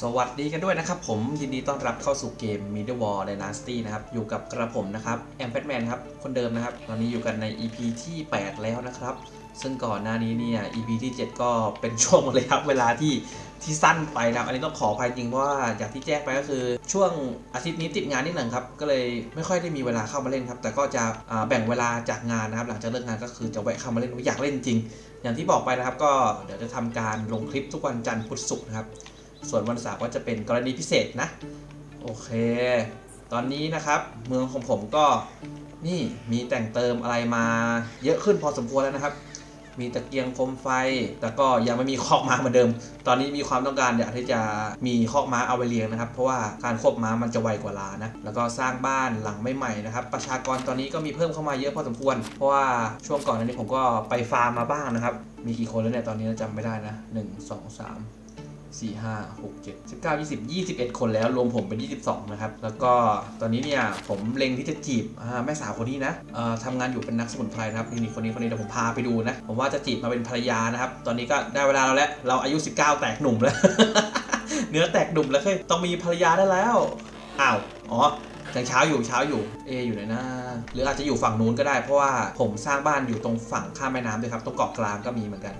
สวัสดีกันด้วยนะครับ ผมยินดีต้อนรับเข้าสู่เกม Middle War Dynasty นะครับ อยู่กับกระผมนะครับแอมแฟตแมนครับ คนเดิมนะครับ ตอนนี้อยู่กันใน EP ที่ 8 แล้วนะครับ ซึ่งก่อนหน้านี้เนี่ย EP ที่ 7 ก็เป็นช่วงระยะเวลาที่ที่สั้นไปนะครับ อันนี้ต้องขออภัยจริงเพราะว่าอย่างที่แจ้งไปก็คือ ช่วงอาทิตย์นี้ติดงานนิดหนึ่งครับ ก็เลยไม่ค่อยได้มีเวลาเข้ามาเล่นครับ แต่ก็จะแบ่งเวลาจากงานนะครับ หลังจากเลิกงานก็คือจะแวะเข้ามาเล่นอยากเล่นจริง อย่างที่บอกไปนะครับ ก็เดี๋ยวจะทำการลงคลิปทุกวันจันทร์พุธศุกร์นะครับ ส่วนวันเสาร์ก็จะเป็นกรณีพิเศษนะ โอเค ตอนนี้นะครับ เมืองของผมก็นี่มีแต่งเติมอะไรมาเยอะขึ้นพอสมควรแล้วนะครับ มีตะเกียงโคมไฟ แต่ก็ยังไม่มีคอกม้าเหมือนเดิม ตอนนี้มีความต้องการอยากที่จะมีคอกม้าเอาไปเลี้ยงนะครับ เพราะว่าการควบม้ามันจะไวกว่าลานะ แล้วก็สร้างบ้านหลังใหม่ๆนะครับ ประชากรตอนนี้ก็มีเพิ่มเข้ามาเยอะพอสมควร เพราะว่าช่วงก่อนนี้ผมก็ไปฟาร์มมาบ้างนะครับ มีกี่คนแล้วเนี่ยตอนนี้จำไม่ได้นะ หนึ่งสองสาม4 5 6 7 19 20 21คนแล้ว รวมผมเป็น22นะครับ แล้วก็ตอนนี้เนี่ย ผมเล็งที่จะจีบแม่สาวคนนี้นะทำงานอยู่เป็นนักสมุนไพรนะครับนี่คนนี้คนนี้เดี๋ยวผมพาไปดูนะ ผมว่าจะจีบมาเป็นภรรยานะครับ ตอนนี้ก็ได้เวลาเราแล้ว เราอายุ 19 แตกหนุ่มแล้ว เนื้อแตกหนุ่มแล้วเฮ้ยต้องมีภรรยาได้แล้ว อ้าว อ๋อยังเช้าอยู่เช้าอยู่เออยู่ไหนนะหรืออาจจะอยู่ฝั่งนู้นก็ได้เพราะว่าผมสร้างบ้านอยู่ตรงฝั่งข้ามแม่น้ำด้วยครับตรงเกาะกลางก็มีเหมือนกัน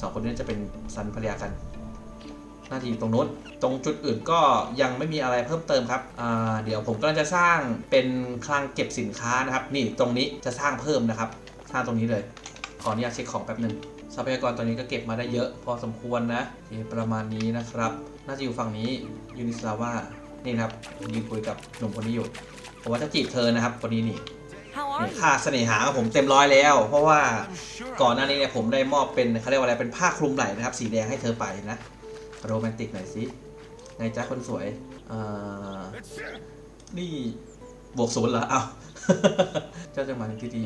สองคนนี้จะเป็นสันภรรยากัน น้าที่ตรงนู้น ตรงจุดอื่นก็ยังไม่มีอะไรเพิ่มเติมครับเดี๋ยวผมก็จะสร้างเป็นคลังเก็บสินค้านะครับ นี่ตรงนี้จะสร้างเพิ่มนะครับสร้างตรงนี้เลย ขออนุญาตเช็คของแป๊บหนึ่งทรัพยากรตอนนี้ก็เก็บมาได้เยอะ พอสมควรนะประมาณนี้นะครับ น่าจะอยู่ฝั่งนี้ยูนิสลาว่านี่ครับยืนคุยกับหนุ่มคนนี้อยู่ผมว่าจะจีบเธอนะครับคนนี้นี่ค่าเสน่หาของผมเต็มร้อยแล้ว เพราะว่าก่อนหน้านี้เนี่ยผมได้มอบเป็นเขาเรียกว่าอะไรเป็นผ้าคลุมไหล่นะครับ สีแดงให้เธอไปนะ โรแมนติกหน่อยสิไงจ้าคนสวยอ่า That's it. นี่บวกศูนย์เหรออ้าวเจ้าจังหวะที่ดี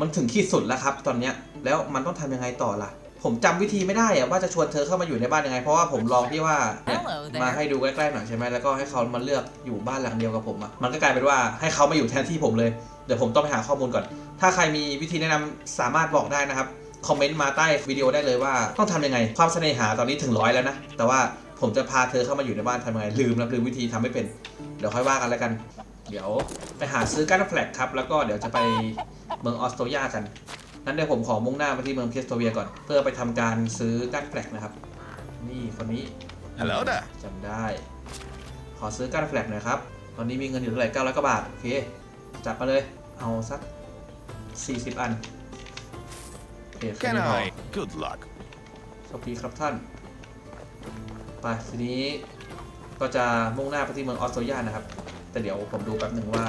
มันถึงขีดสุดแล้วครับ ตอนเนี้ย แล้วมันต้องทำยังไงต่อล่ะ ผมจำวิธีไม่ได้อะว่าจะชวนเธอเข้ามาอยู่ในบ้านยังไง เพราะว่าผมลองที่ว่าเนี่ย Hello there มาให้ดูใกล้ๆหน่อยใช่ไหมแล้วก็ให้เขามาเลือกอยู่บ้านหลังเดียวกับผมอะมันก็กลายเป็นว่าให้เขามาอยู่แทนที่ผมเลย เดี๋ยวผมต้องไปหาข้อมูลก่อน ถ้าใครมีวิธีแนะนำสามารถบอกได้นะครับ คอมเมนต์มาใต้วิดีโอได้เลยว่าต้องทำยังไง ความเสน่หาตอนนี้ถึงร้อยแล้วนะ แต่ว่าผมจะพาเธอเข้ามาอยู่ในบ้านทำยังไง ลืมแล้วลืมวิธีทำไม่เป็น เดี๋ยวค่อยว่ากันแล้วกัน เดี๋ยวไปหาซื้อการ์ดแฟลกครับ แล้วก็เดี๋ยวจะไปเมืองออสโตริยากัน นั้นเดี๋ยวผมขอมุ่งหน้าไปที่เมืองเพสโตเวียก่อน เพื่อไปทำการซื้อการ์ดแฟลกนะครับ นี่คนนี้ Hello there. จำได้ ขอซื้อการ์ดแฟลกหน่อยครับ ตอนนี้มีเงินอยู่เท่าไหร่900กว่าบาท โอเค จัดมาเลย เอาสัก40 อันโอ เคแค่ Can นี้พอ I? Good luck. โชคดีครับท่าน ไปทีนี้ก็จะมุ่งหน้าไปที่เมืองออสโตริยานะครับ แต่เดี๋ยวผมดูแป๊บหนึ่งว่า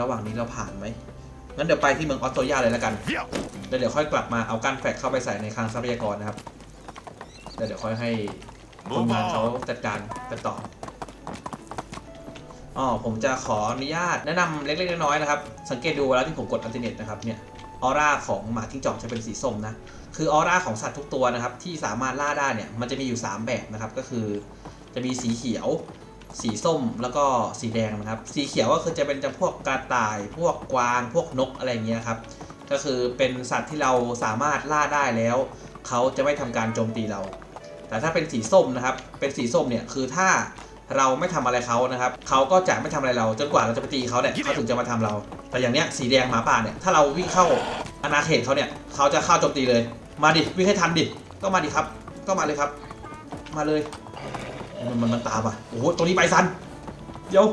ระหว่างนี้เราผ่านไหม งั้นเดี๋ยวไปที่เมืองออสโตริยาเลยแล้วกัน Yeah. แล้วเดี๋ยวค่อยกลับมาเอาการแฟกเข้าไปใส่ในคลังทรัพยากรนะครับ แล้วเดี๋ยวค่อยให้คนงานเขาจัดการกันต่ออ๋อผมจะขออนุญาตแนะนำเล็กๆน้อยๆนะครับ สังเกตดูเวลาที่ผมกดอัลติเนตนะครับเนี่ย ออร่าของหมาทิ้งจอกจะเป็นสีส้มนะ คือออร่าของสัตว์ทุกตัวนะครับ ที่สามารถล่าได้เนี่ย มันจะมีอยู่ 3 แบบนะครับ ก็คือจะมีสีเขียว สีส้ม แล้วก็สีแดงนะครับ สีเขียวก็คือจะเป็นจำพวกกระต่าย พวกกวาง พวกนกอะไรอย่างเงี้ยครับ ก็คือเป็นสัตว์ที่เราสามารถล่าได้แล้ว เขาจะไม่ทำการโจมตีเรา แต่ถ้าเป็นสีส้มนะครับ เป็นสีส้มเนี่ย คือถ้า เราไม่ทำอะไรเขานะครับเขาก็จะไม่ทำอะไรเราจนกว่าเราจะไปตีเขาเนี่ยเขาถึงจะมาทำเรา แต่อย่างเนี้ยสีแดงหมาป่าเนี่ยถ้าเราวิ่งเข้าอาณาเขตเขาเนี่ยเขาจะเข้าโจมตีเลย มาดิวิ่งให้ทันดิก็มาดิครับ ก็มาเลยครับ มาเลย มันมันมันตามอะโอ้โหตรงนี้ไบซันเดี๋ยว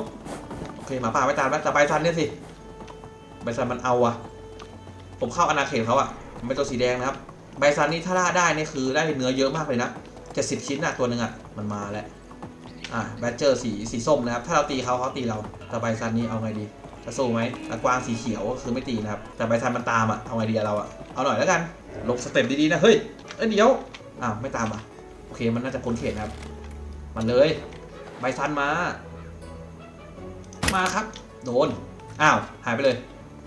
โอเคหมาป่าไม่ตามแล้วแต่ไบซันเนี่ยสิไบซันมันเอาอะ ผมเข้าอาณาเขตเขาอะเป็นตัวสีแดงนะครับไบซันนี่ถ้าล่าได้นี่คือได้เนื้อเยอะมากเลยนะเจ็ดสิบชิ้นอะตัวหนึ่งอะมันมาแล้ว อะแบดเจอร์สีสีส้มนะครับ ถ้าเราตีเขาเขาตีเรา แต่ไบซันนี่เอาไงดีจะสู้ไหมตะกวางสีเขียวก็คือไม่ตีนะครับ แต่ไบซันมันตามอะ เอาไงดีอะเราอะ เอาหน่อยแล้วกัน ลงสเต็ปดีๆนะ เฮ้ย เอ้ยเดี๋ยว อ้าวไม่ตามอะ โอเคมันน่าจะพ้นเขตนะครับ มันเลยไบซันมา มาครับ โดน อ้าว หายไปเลย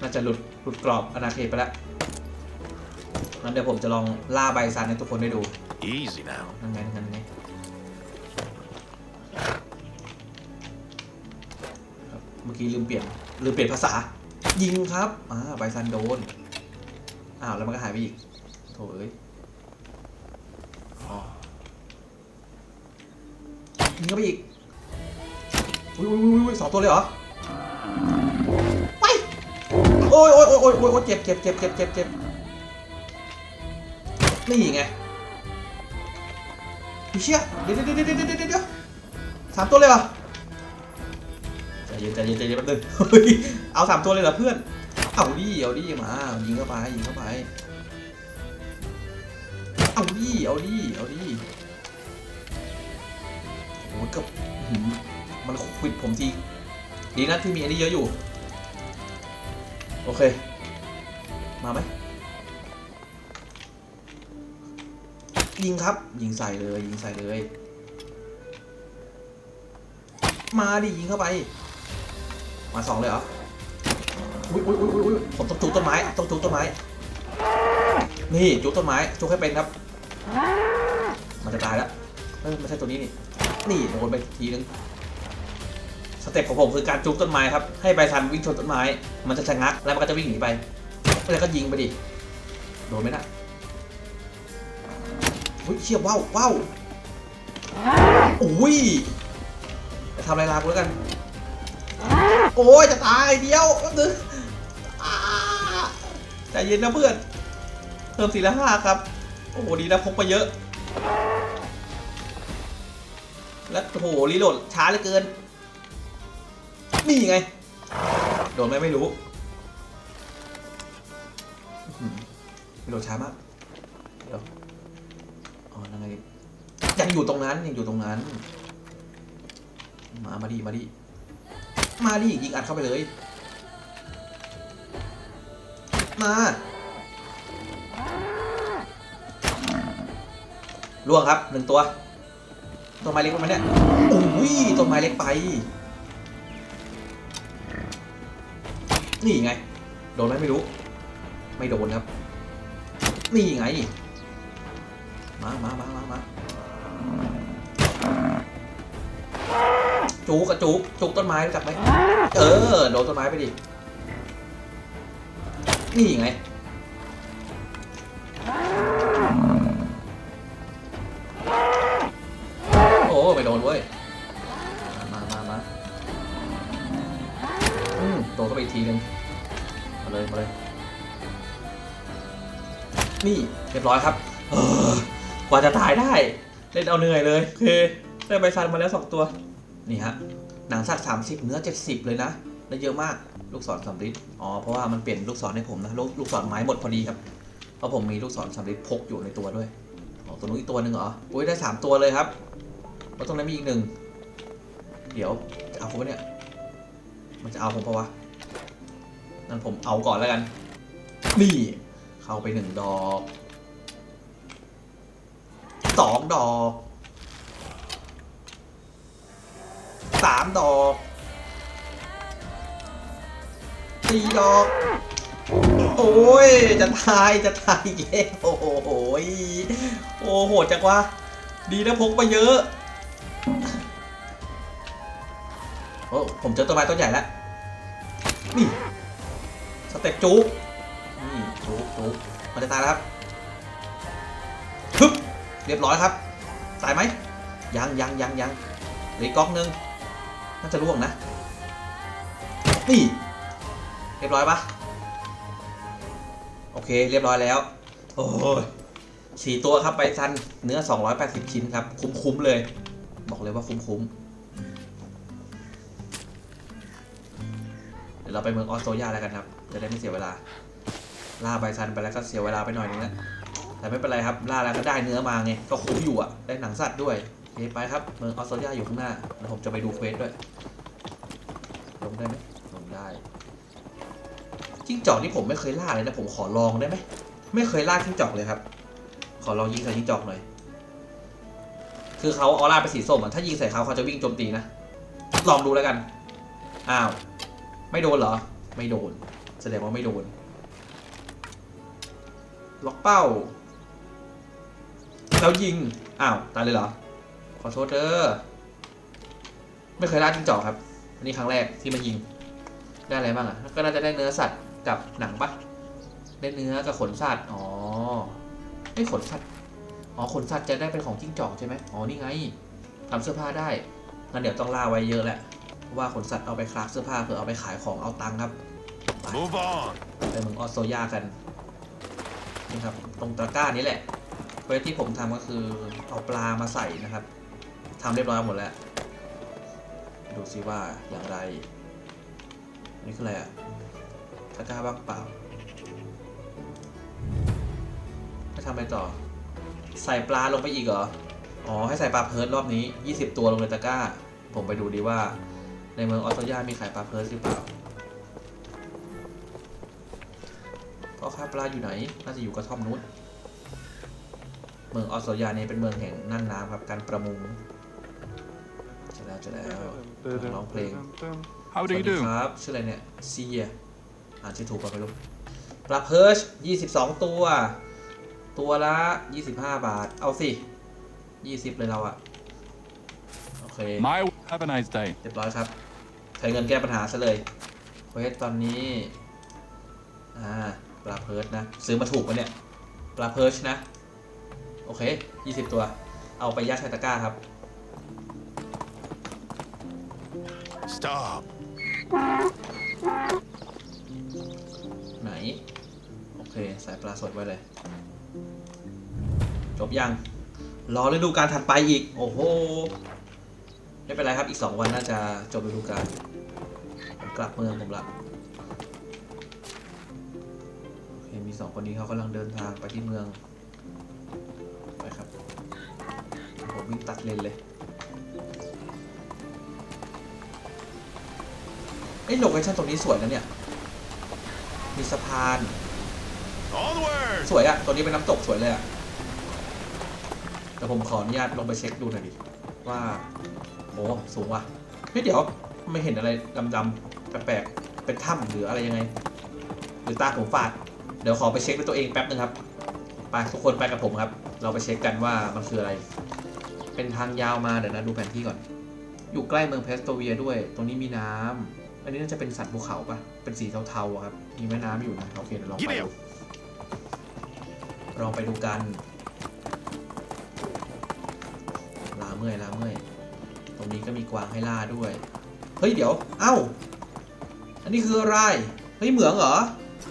น่าจะหลุด หลุดกรอบอนาเขตไปแล้วงั้นเดี๋ยวผมจะลองล่าไบซันให้ทุกคนได้ดู Easy now. นั่นไงนั่นไง กี้ลืมเปลี่ยนลืมเปลี่ยนภาษา ยิงครับอ่าไบซันโดนอ้าวแล้วมันก็หายไปอีกโถเอ้ยอ๋อยิงเข้าไปอีกอุ้ยอุ้ยอุ้ยอุ้ยสองตัวเลยเหรอไปโอ้ยโอ้ยโอ้ยโอ้ยโอ้ยเจ็บเจ็บเจ็บเจ็บเจ็บเจ็บนี่ไงพี่เชี่ยเดี๋ยวเดี๋ยวเดี๋ยวเดี๋ยวเดี๋ยวเดี๋ยวสามตัวเลยเหรอ เย็นใจเย็นใจเย็นแป๊บนึงเอาสามตัวเลยเหรอเพื่อน เอาดิเอาดิมายิงเข้าไปยิงเข้าไป เอาดิเอาดิเอาดิโอ้ยกับหืมมันควิดผมทีดีนะที่มีอันนี้เยอะอยู่ โอเค มาไหมยิงครับ ยิงใส่เลยยิงใส่เลย มาดิยิงเข้าไป มาสองเลยเหรอ อุ้ยอุ้ยอุ้ยอุ้ยผมต้องจูบต้นไม้ต้องจูบต้นไม้ นี่จูบต้นไม้จูบให้เป็นครับ มันจะตายแล้วไม่ใช่ตัวนี้นี่ นี่โดนไปทีนึง สเต็ปของผมคือการจูบต้นไม้ครับ ให้ใบซันวิ่งชนต้นไม้ มันจะชะงักแล้วมันก็จะวิ่งหนีไป แล้วก็ยิงไปดิ โดนไหมนะอุ้ยเชี่ยว้าวว้าวอุ้ยจะทำอะไรลากูแล้วกัน โอ้ยจะตายเดียวแป๊บนึงอ่าใจเย็นนะเพื่อน เพิ่มสี่ละห้าครับ โอ้โหดีนะพกมาเยอะ แล้วโอ้โหรีโหลดช้าเหลือเกิน นี่ไง โดนไหมไม่รู้รีโหลดช้ามากเดี๋ยวอ๋อยังไงยังอยู่ตรงนั้นยังอยู่ตรงนั้น มา มาดีมาดี มาดิยิงอัดเข้าไปเลย มาล่วงครับหนึ่งตัวต้นไม้เล็กลงมาเนี่ยโอ้ยต้นไม้เล็กไป นี่ไง โดนไหมไม่รู้ ไม่โดนครับ นี่ไง มามามามามา จูกกับจูกจูกต้นไม้รู้จักไหมเออโดนต้นไม้ไปดินี่ไงโอ้ไม่โดนเว้ยมามามาอืมโดนเข้าไปอีกทีนึงมาเลยมาเลยนี่เรียบร้อยครับเออกว่าจะตายได้ เล่นเอาเหนื่อยเลยโอเคได้ใบซันมาแล้วสองตัว นี่ฮะหนังสัตว์30 เนื้อ 70 เลยนะได้เยอะมากลูกศรสำริดอ๋อเพราะว่ามันเปลี่ยนลูกศรให้ผมนะลูกลูกศรไม้หมดพอดีครับเพราะผมมีลูกศรสำริดพกอยู่ในตัวด้วยอ๋อตัวนู้นอีกตัวหนึ่งเหรออุ้ยได้ 3 ตัวเลยครับแล้วตรงนั้นมีอีกหนึ่งเดี๋ยวจะเอาผมเนี่ยมันจะเอาผมปะวะนั่นผมเอาก่อนแล้วกันนี่เข้าไปหนึ่งดอกสองดอก สามดอกสี่ดอก โอ้ย จะตายจะตายเย้โอ้โหโอ้โหจังวะดีนะพกมาเยอะโอ้ผมเจอต้นไม้ต้นใหญ่แล้วนี่สเต็ปจุ๊บนี่จุ๊บจุ๊บมันจะตายแล้วครับฮึบเรียบร้อยครับ ตายไหมยังยังยังยังเหลืออีกก๊อกนึง น่าจะร่วงนะ นี่ เรียบร้อยปะโอเค เรียบร้อยแล้ว โอ้ยสี่ตัวครับไปซันเนื้อ 280 ชิ้นครับ คุ้มๆเลย บอกเลยว่าคุ้มๆเดี๋ยวเราไปเมืองออสโตรยาแล้วกันครับ จะได้ไม่เสียเวลา ล่าไบซันไปแล้วก็เสียเวลาไปหน่อยนึงนะแต่ไม่เป็นไรครับ ล่าแล้วก็ได้เนื้อมาไง ก็คุ้มอยู่อะได้หนังสัตว์ด้วย เคไปครับเมืองออสโตรยาอยู่ข้างหน้าแล้วผมจะไปดูเควสด้วย ลงได้ไหมลงได้จิ้งจอกนี่ผมไม่เคยล่าเลยนะผมขอลองได้ไหมไม่เคยล่าจิ้งจอกเลยครับ ขอลองยิงใส่จิ้งจอกหน่อยคือเขาออร่าเป็นสีส้มอะถ้ายิงใส่เขาเขาจะวิ่งโจมตีนะลองดูแล้วกันอ้าวไม่โดนเหรอ ไม่โดน แสดงว่าไม่โดน ล็อกเป้าแล้วยิง อ้าว ตายเลยเหรอ ขอโทษเด้อไม่เคยล่าจิ้งจอกครับอันนี้ครั้งแรกที่มายิง ได้อะไรบ้างอะ ก็น่าจะได้เนื้อสัตว์กับหนังปะได้เนื้อกับขนสัตว์ อ๋อไอ้ยขนสัตว์ อ๋อ ขนสัตว์จะได้เป็นของจิ้งจอกใช่ไหมอ๋อ นี่ไงทำเสื้อผ้าได้งั้นเดี๋ยวต้องล่าไว้เยอะแหละเพราะว่าขนสัตว์เอาไปคราฟเสื้อผ้าเพื่อเอาไปขายของเอาตังค์ครับ Move on. ไปเมืองออสโซยากัน นี่ครับ ตรงตะกร้านี้แหละเควสที่ผมทำก็คือเอาปลามาใส่นะครับ ทำเรียบร้อยหมดแล้ว ดูซิว่าอย่างไร นี่คืออะไรอะตะกร้าบ้างเปล่าจะทำอะไรต่อ ใส่ปลาลงไปอีกเหรอ อ๋อ ให้ใส่ปลาเพิร์ดรอบนี้ 20 ตัวลงในตะกร้า ผมไปดูดีว่า ในเมืองออสโตยามีขายปลาเพิร์ดหรือเปล่าพ่อค้าปลาอยู่ไหน น่าจะอยู่กระท่อมนู้น เมืองออสโตยาเนี่ยเป็นเมืองแห่งน่านน้ำครับ การประมง แล้วจะแล้วร้องเพลง How ส do วั you สดี do? ครับชื่ออะไรเนี่ยเซียอ่านชื่อถูกป่ะไม่รู้ปลาเพิร์ช22ตัว ตัวละ25บาท เอาสิ20เลยเราอะโอเค My have a nice day. เรียบร้อยครับ ใช้เงินแก้ปัญหาซะเลยเควสตอนนี้อ่าปลาเพิร์ชนะ ซื้อมาถูกปะเนี่ยปลาเพิร์ชนะ โอเค20ตัว เอาไปยัดใส่ตะกร้าครับ Stop. ไหน โอเคใส่ปลาสดไว้เลย จบยัง รอฤดูการถัดไปอีก โอ้โห ไม่เป็นไรครับ อีก 2 วันน่าจะจบฤดูกาลผมกลับเมืองผมละโอเค มี 2 คนนี้เขากำลังเดินทางไปที่เมือง ไปครับ ผมวิ่งตัดเลนเลย เอ้ยโลเคชั่นตรงนี้สวยนะเนี่ย มีสะพาน Onward. สวยอะตัวนี้เป็นน้ำตกสวยเลยอะแต่ผมขออนุญาตลงไปเช็คดูหน่อยดิ ว่าโอ้สูงว่ะ เฮ้ยเดี๋ยวไม่เห็นอะไรดำๆแปลกๆ เป็นถ้ำหรืออะไรยังไง หรือตาผมฝาด เดี๋ยวขอไปเช็คด้วยตัวเองแป๊บนึงครับ ไปทุกคนไปกับผมครับ เราไปเช็คกันว่ามันคืออะไร เป็นทางยาวมาเดี๋ยวนะดูแผนที่ก่อน อยู่ใกล้เมืองเพสโตเวียด้วย ตรงนี้มีน้ำ อันนี้น่าจะเป็นสัตว์ภูเขาปะเป็นสีเทาๆอะครับมีแม่น้ำอยู่นะโอเคเดี๋ยวลองไปดูลองไปดูกันลาเมื่อยลาเมื่อยตรงนี้ก็มีกวางให้ล่าด้วย เฮ้ยเดี๋ยว เอ้า อันนี้คืออะไรเฮ้ยเหมืองเหรอ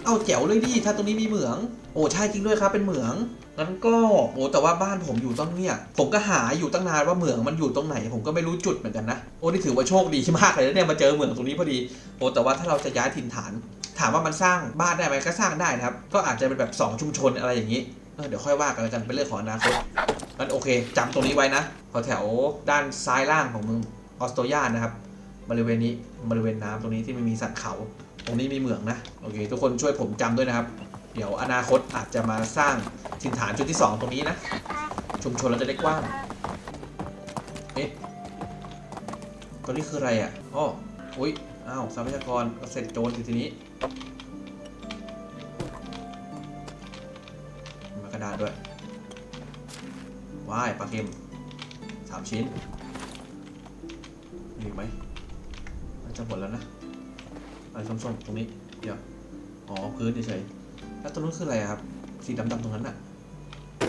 เอ้าแจ๋วเลยดิถ้าตรงนี้มีเหมือง โอ้ใช่จริงด้วยครับเป็นเหมือง งั้นก็โอ้แต่ว่าบ้านผมอยู่ต้องเนี่ย ผมก็หาอยู่ตั้งนานว่าเหมืองมันอยู่ตรงไหน ผมก็ไม่รู้จุดเหมือนกันนะ โอ้นี่ถือว่าโชคดีมากเลยนะเนี่ยมาเจอเหมืองตรงนี้พอดี โอ้แต่ว่าถ้าเราจะย้ายถิ่นฐาน ถามว่ามันสร้างบ้านได้ไหมก็สร้างได้นะครับ ก็อาจจะเป็นแบบ 2 ชุมชนอะไรอย่างนี้ เออเดี๋ยวค่อยว่ากันแล้วกันเป็นเรื่องของอนาคตงั้นโอเคจำตรงนี้ไว้นะแถวด้านซ้ายล่างของเมืองออสโตรยานะครับ บริเวณนี้บริเวณน้ำตรงนี้ที่มันมีสันเขา ตรงนี้มีเหมืองนะ โอเค ทุกคนช่วยผมจำด้วยนะครับ ดี๋ยวอนาคตอาจจะมาสร้างถิ่นฐานจุดที่ 2 ตรงนี้นะ ชุมชนเราจะได้กว้าง เอ๊ะตัวนี้คืออะไรอะอ๋ออุ้ยอ้าวทรัพยากรเสร็จโจรทีนี้มากระดาษด้วยว้ายปลาเค็มสามชิ้นมีไหมมันจะหมดแล้วนะอะไรส้มๆ ตรงนี้ เดี๋ยว อ๋อ พื้นเฉยๆ แล้วตรงนู้นคืออะไรอะครับ สีดำๆตรงนั้นอะ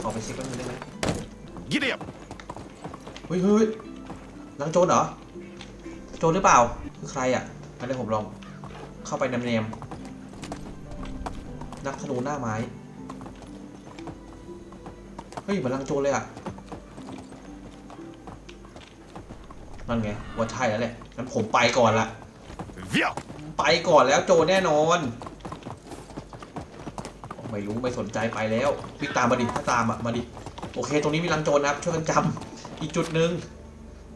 ขอไปเช็คแป๊บนึงได้ไหม Giddy up. เฮ้ยเฮ้ยนางโจรเหรอ โจรหรือเปล่า คือใครอะงั้นเดี๋ยวผมลอง เข้าไปนำเนมนักธนูหน้าไม้ เฮ้ยเหมือนลังโจรเลยอะนั่นไงว่าใช่แล้วแหละงั้นผมไปก่อนละ Via. ไปก่อนแล้วโจรแน่นอน ไม่รู้ไม่สนใจไปแล้ววิ่งตามมาดิถ้าตามอะมาดิโอเค ตรงนี้มีรังโจรนะครับช่วยกันจำอีกจุดหนึ่ง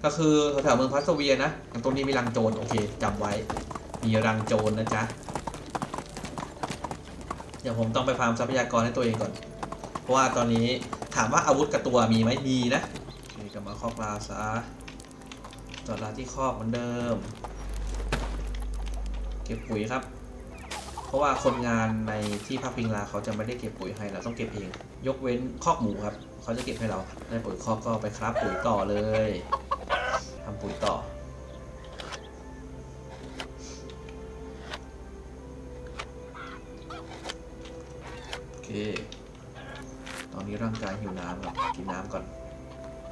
ก็คือแถวๆเมืองพัสเวียนะตรงนี้มีรังโจรโอเคจำไว้ มีรังโจรนะจ๊ะเดี๋ยวผมต้องไปฟาร์มทรัพยากรให้ตัวเองก่อน เพราะว่าตอนนี้ถามว่าอาวุธกับตัวมีไหมมีนะโอเคกลับมาคอกปลาซะจอดลาที่ครอกเหมือนเดิม เก็บปุ๋ยครับ ราะว่าคนงานในที่พักพิงลาเขาจะไม่ได้เก็บปุ๋ยให้เราต้องเก็บเอง ยกเว้นคอกหมูครับ เขาจะเก็บให้เราได้ปุ๋ยคอกก็ไปครับปุ๋ยต่อเลยทำปุ๋ยต่อโอเค ตอนนี้ร่างกายหิวน้ำครับกินน้ำก่อน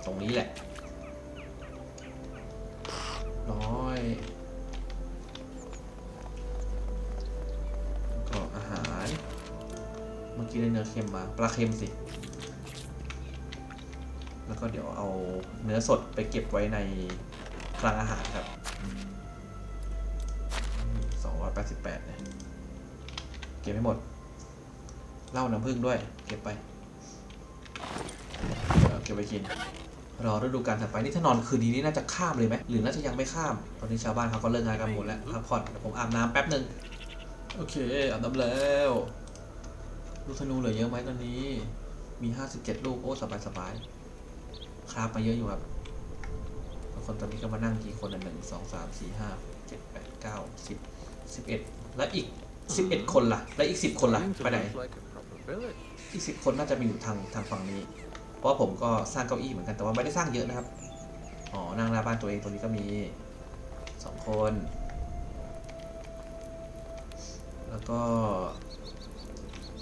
ตรงนี้แหละ นื้อเค็มมา ปลาเค็มสิ แล้วก็เดี๋ยวเอาเนื้อสดไปเก็บไว้ในคลังอาหารครับ 288เนี่ยเก็บให้หมดเหล้าน้ำผึ้งด้วย เก็บไปเก็บไปกิน รอฤดูกาลถัดไปนี่ถ้านอนคืนนี้นี่น่าจะข้ามเลยไหมหรือน่าจะยังไม่ข้าม ตอนนี้ชาวบ้านเขาก็เลิกงานกันหมดแล้วพักผ่อนเดี๋ยวผมอาบน้ำแป๊บหนึ่งโอเคอาบน้ำแล้ว ลูกธนูเหลือเยอะไหมตอนนี้ มี57ลูก โอ้สบายสบายคราบมาเยอะอยู่ครับบางคนตอนนี้ก็มานั่งกี่คนอะหนึ่งสองสามสี่ห้าเจ็ดแปดเก้าสิบสิบเอ็ดแล้วอีกสิบเอ็ดคนล่ะ แล้วอีกสิบคนล่ะ ไปไหน อีกสิบคนน่าจะมีอยู่ทางทางฝั่งนี้ เพราะว่าผมก็สร้างเก้าอี้เหมือนกัน แต่ว่าไม่ได้สร้างเยอะนะครับ อ๋อ นั่งหน้าบ้านตัวเองตรงนี้ก็มีสองคน แล้วก็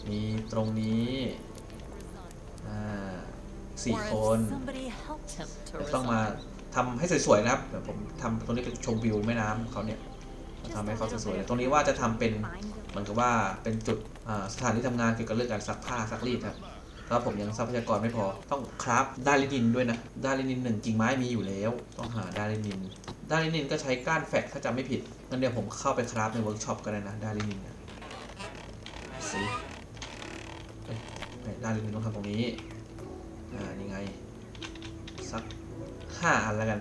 มีตรงนี้อ่าสี่ Or คน if somebody helped him to เดี๋ยวต้องมา resign. ทำให้สวยๆนะครับเดี๋ยวผมทำตรงนี้เป็นชมวิวแม่น้ำเขาเนี่ยทำให้เขาสวยๆเลยตรงนี้ว่าจะทำเป็นเหมือนกับว่าเป็นจุดอ่าสถานที่ทำงานเกี่ยวกับเรื่องการซักผ้าซักรีดครับแล้วผมยังทรัพยากรไม่พอต้องคราฟด้านลินินด้วยนะด้านลินินหนึ่งกิ่งไม้มีอยู่แล้ว ต้องหาด้านลินิน ด้านลินินก็ใช้ก้านแฟกถ้าจำไม่ผิดงั้นเดี๋ยวผมเข้าไปคราฟในเวิร์กช็อปก็ได้นะด้านลินินนะสิเอ้ย ได้านลินินต้องทำตรงนี้ อ่านี่ไง สักห้าอันแล้วกัน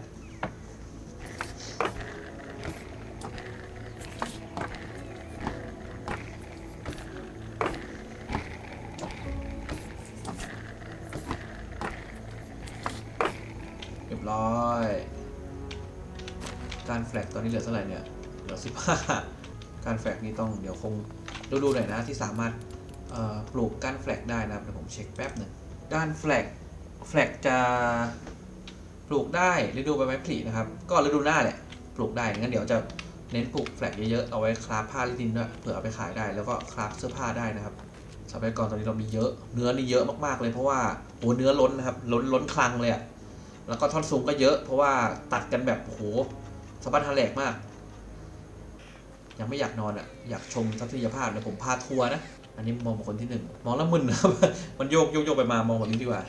เรียบร้อยการแฟลกตอนนี้เหลือเท่าไหร่เนี่ย เหลือสิบห้าการแฟลกนี้ต้องเดี๋ยวคงดูดูๆหน่อยนะที่สามารถ ปลูกก้านแฟลกได้นะครับเดี๋ยวผมเช็คแป๊บหนึ่งก้านแฟลกแฟลกจะปลูกได้ฤดูใบไม้ผลินะครับ ก็ฤดูหน้าแหละปลูกได้งั้นเดี๋ยวจะเน้นปลูกแฟลกเยอะๆเอาไว้คราฟผ้าลินินด้วยเผื่อเอาไปขายได้แล้วก็คราฟเสื้อผ้าได้นะครับทรัพยากรตอนนี้เรามีเยอะเนื้อนี่เยอะมากๆเลยเพราะว่าโอ้เนื้อล้นนะครับ ล้นล้นคลังเลยอะแล้วก็ท่อนซุงก็เยอะ เพราะว่าตัดกันแบบโอ้โหสะบั้นทะแหลกมาก ยังไม่อยากนอนอะอยากชมทัศนียภาพเดี๋ยวผมพาทัวร์นะ อันนี้มองบุคคลที่หนึ่งมองแล้วมึนนครับมันโยกโยกโยกไปมามองแบบนี้ดีกว่า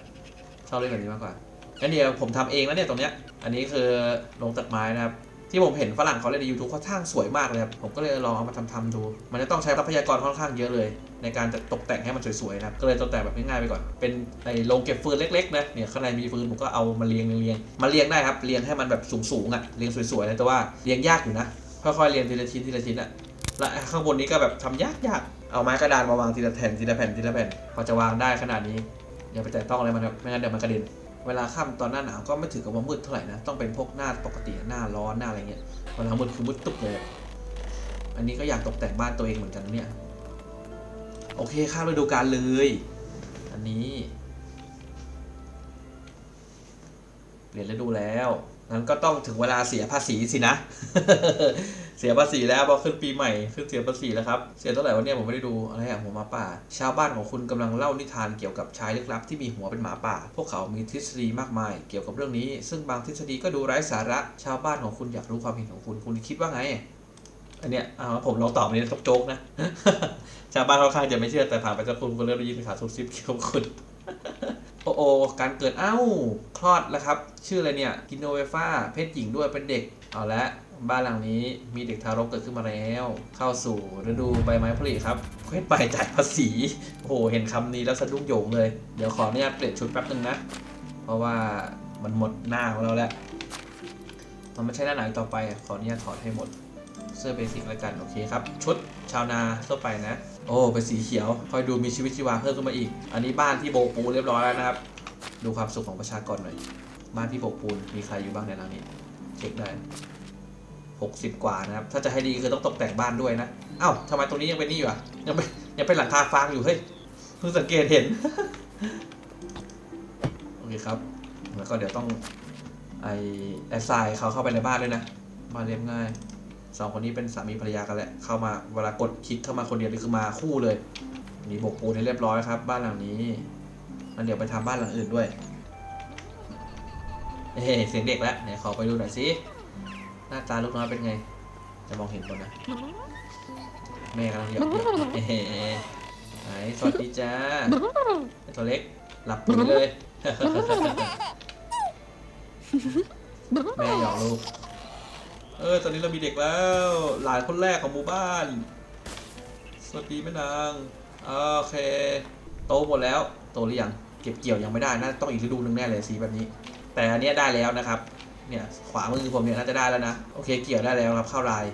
ชอบเล่นแบบนี้มากกว่างั้นเดี๋ยวผมทำเองแล้วเนี่ยตรงเนี้ยอันนี้คือลงตัดไม้นะครับ ที่ผมเห็นฝรั่งเขาเล่นใน YouTube เขาสร้างสวยมากเลยครับผมก็เลยลองเอามาทำทำดู มันจะต้องใช้ทรัพยากรค่อนข้างเยอะเลย ในการจะตกแต่งให้มันสวยๆนะครับก็เลยตกแต่งแบบง่ายๆไปก่อนเป็นไอ้โรงเก็บฟืนเล็กๆนะเนี่ยข้างในมีฟืนผมก็เอามาเรียงเรียงมาเรียงได้ครับเรียงให้มันแบบสูงๆอะเรียงสวยๆเลยแต่ว่าเรียงยากอยู่นะค่อยๆเรียงทีละชิ้นทีละชิ้นอะและข้างบนนี้ก็แบบทำยากๆ เอาไม้กระดานมาวางทีละแผ่นทีละแผ่นทีละแผ่นพอจะวางได้ขนาดนี้อย่าไปแตะต้องอะไรมันครับไม่งั้นเดี๋ยวมันกระเด็นเวลาค่ำตอนหน้าหนาวก็ไม่ถือกับว่ามืดเท่าไหร่นะต้องเป็นพวกหน้าปกติหน้าร้อนหน้าอะไรเงี้ยเวลามืดคือมืดตุ๊บเลย อันนี้ก็อยากตกแต่งบ้านตัวเองเหมือนกันเนี่ยโอเคข้ามฤดูกาลเลย อันนี้เปลี่ยนฤดูแล้วนั้นก็ต้องถึงเวลาเสียภาษีสินะ เสียภาษีแล้วพอขึ้นปีใหม่ขึ้นเสียภาษีแล้วครับ เสียเท่าไหร่วันนี้ผมไม่ได้ดูอะไรอะผมหมาป่า ชาวบ้านของคุณกำลังเล่านิทานเกี่ยวกับชายลึกลับที่มีหัวเป็นหมาป่า พวกเขามีทฤษฎีมากมาย เกี่ยวกับเรื่องนี้ ซึ่งบางทฤษฎีก็ดูไร้สาระ ชาวบ้านของคุณอยากรู้ความเห็นของคุณ คุณคิดว่าไง อันเนี้ยเอาผมลองตอบอันนี้โจ๊กๆนะ ชาวบ้านค่อนข้างจะไม่เชื่อแต่ผ่านไปสักคุณก็เริ่มได้ยินข่าวซุบซิบเกี่ยวกับคุณโอโอ การเกิดเอ้า คลอดแล้วครับ ชื่ออะไรเนี่ย กินโนเวฟ้าเพศหญิงด้วยเป็นเด็ก เอาละ บ้านหลังนี้มีเด็กทารกเกิดขึ้นมาแล้ว เข้าสู่ฤดูใบไม้ผลิครับเควสไปจ่ายภาษี โอ้โห เห็นคำนี้แล้วสะดุ้งโยงเลย เดี๋ยวขออนุญาตเปลี่ยนชุดแป๊บนึงนะ เพราะว่ามันหมดหน้าของเราแล้ว มันไม่ใช่หน้าหนาวต่อไป ขออนุญาตถอดให้หมด เสื้อเบสิกแล้วกัน โอเคครับ ชุดชาวนาทั่วไปนะ โอ้ เป็นสีเขียว คอยดูมีชีวิตชีวาเพิ่มขึ้นมาอีก อันนี้บ้านที่โบกปูเรียบร้อยแล้วนะครับ ดูความสุขของประชากรหน่อย บ้านที่โบกปูนมีใครอยู่บ้างในหลังนี้ เช็คได้ 60 กว่านะครับ ถ้าจะให้ดีคือต้องตกแต่งบ้านด้วยนะเอ้าทำไมตรงนี้ยังเป็นนี่อยู่อะยังเป็นยังเป็นหลังคาฟางอยู่เฮ้ยเพิ่งสังเกตเห็นโอเคครับ แล้วก็เดี๋ยวต้องไอแอสไซน์เขาเข้าไปในบ้านด้วยนะบ้านเรียบง่ายสองคนนี้เป็นสามีภรรยากันแหละเข้ามาเวลากดคลิกเข้ามาคนเดียวนี่คือมาคู่เลยมีบกปูนให้เรียบร้อยครับ บ้านหลังนี้งั้นเดี๋ยวไปทำบ้านหลังอื่นด้วยเฮ้เสียงเด็กแล้วไหนขอไปดูหน่อยสิ หน้าตาลูกน้อยเป็นไง จะมองเห็นบนนะ แม่กำลังหยอกอยู่เฮ้ไหนสวัสดีจ้าไอ้ตัวเล็กหลับปุ๋ยเลย แม่หยอกลูก เออ ตอนนี้เรามีเด็กแล้ว หลานคนแรกของหมู่บ้าน สวัสดีแม่นาง โอเค โตหมดแล้ว โตหรือยัง เก็บเกี่ยวยังไม่ได้น่าต้องอีกฤดูหนึ่งแน่เลยสีแบบนี้ แต่อันนี้ได้แล้วนะครับ เนี่ย ขวามือผมเนี่ยน่าจะได้แล้วนะ โอเค เกี่ยวได้แล้วครับ เข้าลาย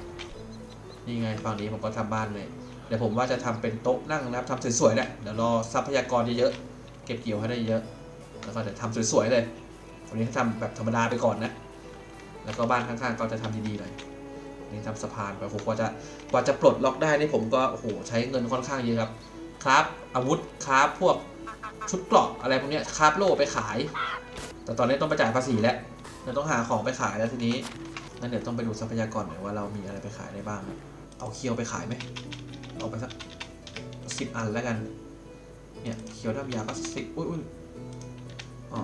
นี่ไงฝั่งนี้ผมก็ทำบ้านเลย เดี๋ยวผมว่าจะทำเป็นโต๊ะนั่งนะครับทำสวยๆแหละเดี๋ยวรอทรัพยากรเยอะๆ เก็บเกี่ยวให้ได้เยอะ แล้วก็เดี๋ยวทำสวยๆเลย วันนี้ทำแบบธรรมดาไปก่อนนะ แล้วก็บ้านข้างๆ ก็จะทำดีๆหน่อยนี่ทำสะพานไปผมกว่าจะกว่าจะปลดล็อกได้นี่ผมก็โอ้โหใช้เงินค่อนข้างเยอะครับ ครับ อาวุธครับพวกชุดเกราะอะไรพวกเนี้ยครับโล่ไปขาย แต่ตอนนี้ต้องไปจ่ายภาษีแล้ว เราต้องหาของไปขายแล้วทีนี้งั้นเดี๋ยวต้องไปดูทรัพยากรหน่อยว่าเรามีอะไรไปขายได้บ้าง เอาเคียวไปขายไหมเอาไปสักสิบอันแล้วกัน เนี่ยเคียวด้ามยาก็สิบอุ้ยอุ้ยอ๋อ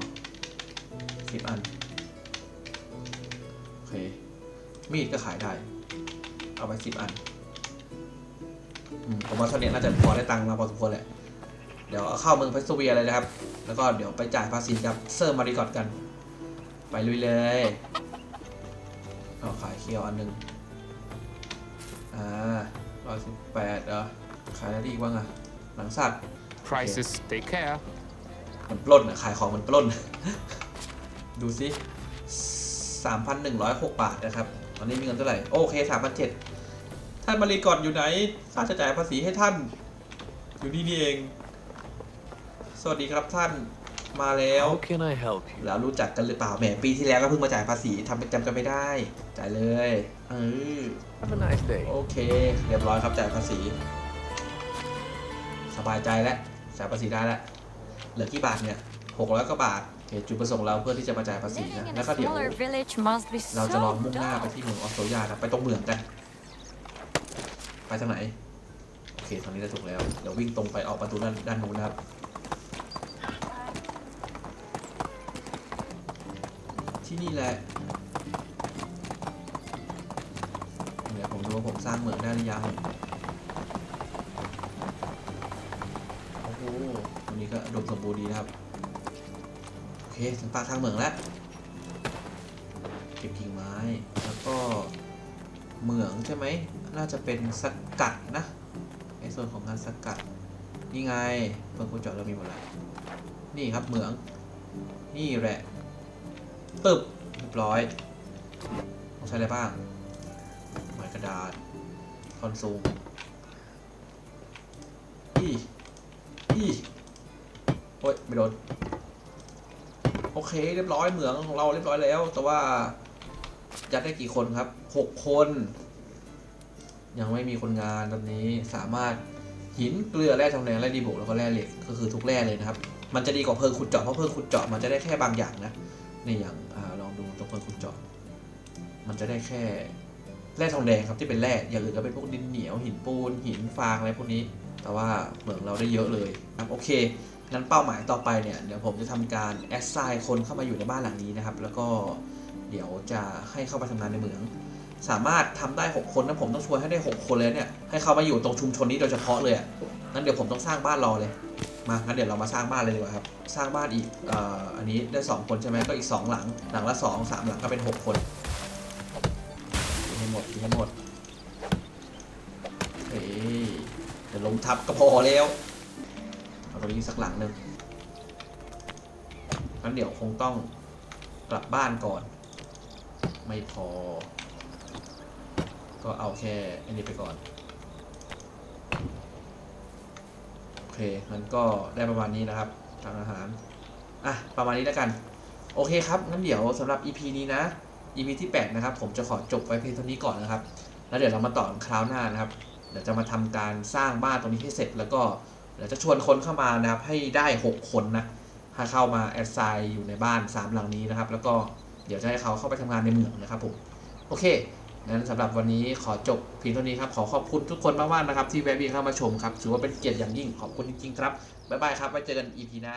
สิบอัน โอเค มีดก็ขายได้ เอาไปสิบอันอืมผมว่าเท่านี้น่าจะพอได้ตังค์มาพอสมควรแหละ เดี๋ยวเอาเข้าเมืองเพชรเวียเลยนะครับ แล้วก็เดี๋ยวไปจ่ายภาษีกับเซอร์มาริกอตกัน ไปลุยเลยเอาขายเคียวอันหนึ่งอ่าร้อยสิบแปดเหรอ ขายอะไรได้อีกบ้างอะหนังสัตว์ Crisis, take care. มันปล้นอะขายของมันปล้น ดูสิสามพันหนึ่งร้อยหกบาทนะครับ ตอนนี้มีเงินเท่าไหร่ โอเคสามพันเจ็ดท่านมารีก่อนอยู่ไหนข้าจะจ่ายภาษีให้ท่าน อยู่นี่นี่เอง สวัสดีครับท่าน มาแล้ว How can I help you? แล้วรู้จักกันหรือเปล่าแหมปีที่แล้วก็เพิ่งมาจ่ายภาษีทำเป็นจำกันไม่ได้ จ่ายเลยเออ Have a nice day. โอเค เรียบร้อยครับจ่ายภาษี สบายใจแล้วจ่ายภาษีได้แล้วเหลือกี่บาทเนี่ยหกร้อยกว่าบาทโอเคจุดประสงค์เราเพื่อที่จะมาจ่ายภาษี Living นะ in แล้ว a ก็เดี๋ยว smaller village must be เราจะลอง so มุ่งหน้าไป dull. ที่เมืองออสโตรยาครับไปตรงเหมืองกัน ไปทางไหน โอเคทางนี้ได้ถูกแล้ว เดี๋ยววิ่งตรงไปออกประตูด้านด้านนู้นนะครับ ที่นี่แหละเดี๋ยวผมดูว่าผมสร้างเหมืองได้หรือยังโอ้โหวันนี้ก็อดมสมบูรณ์ดีนะครับ โอเคถึงปากทางเหมืองแล้วเก็บกิ่งไม้แล้วก็เหมืองใช่ไหมน่าจะเป็นสกัดนะในส่วนของงานสกัดนี่ไงเพิ่งกูจาะเรามีหมดแล้วนี่ครับเหมือง นี่แหละ ตึบเรียบร้อยต้องใช้อะไรบ้างไม้กระดาษ คอนซูมอีอีโอ้ยไม่โดนโอเค เรียบร้อยเหมืองของเราเรียบร้อยแล้ว แต่ว่ายัดได้กี่คนครับหกคน ยังไม่มีคนงานตอนนี้สามารถหินเกลือแร่ทองแดงแร่ดีบุกแล้วก็แร่เหล็กก็คือทุกแร่เลยนะครับ มันจะดีกว่าเพิ่งขุดเจาะเพราะเพิ่งขุดเจาะมันจะได้แค่บางอย่างนะ ในอย่างอลองดูตรงเพิงขุดเจาะมันจะได้แค่แร่ทองแดงครับที่เป็นแร่อย่างอื่นก็เป็นพวกดินเหนียวหินปูน หินฟางอะไรพวกนี้ แต่ว่าเหมืองเราได้เยอะเลยครับโอเคงั้นเป้าหมายต่อไปเนี่ยเดี๋ยวผมจะทำการแอดไซน์คนเข้ามาอยู่ในบ้านหลังนี้นะครับ แล้วก็เดี๋ยวจะให้เข้ามาทำงานในเหมือง สามารถทำได้ 6 คนนะผมต้องชวนให้ได้ 6 คนเลยเนี่ยให้เขามาอยู่ตรงชุมชนนี้โดยเฉพาะเลยอะงั้นเดี๋ยวผมต้องสร้างบ้านรอเลย มางั้นเดี๋ยวเรามาสร้างบ้านเลยดีกว่าครับ สร้างบ้านอีกเอ่ออันนี้ได้ 2 คนใช่ไหมก็อีก 2 หลัง หลังละ 2 3 หลังก็เป็น 6 คนกินให้หมดกินให้หมดเฮ้ยเดี๋ยวล้มทับก็พอแล้วเอาตรงนี้สักหลังหนึ่งงั้นเดี๋ยวคงต้องกลับบ้านก่อน ไม่พอ ก็เอาแค่อันนี้ไปก่อน โอเคงั้นก็ได้ประมาณนี้นะครับทางอาหาร อะ ประมาณนี้แล้วกัน โอเคครับงั้นเดี๋ยวสำหรับ EP นี้นะ EP ที่ 8 นะครับ ผมจะขอจบไว้เพียงเท่านี้ก่อนนะครับ แล้วเดี๋ยวเรามาต่อกันคราวหน้านะครับ เดี๋ยวจะมาทำการสร้างบ้านตรงนี้ให้เสร็จ แล้วก็เดี๋ยวจะชวนคนเข้ามานะครับ ให้ได้ 6 คนนะถ้าเข้ามาแอดไซน์อยู่ในบ้าน3หลังนี้นะครับ แล้วก็เดี๋ยวจะให้เขาเข้าไปทำงานในเมืองนะครับผม โอเค งั้นสำหรับวันนี้ขอจบเพียงเท่านี้ครับ ขอขอบคุณทุกคนมากๆนะครับ ที่แวะเวียนเข้ามาชมครับถือว่าเป็นเกียรติอย่างยิ่งขอบคุณจริงๆครับบ๊ายบายครับไว้เจอกัน EP หน้า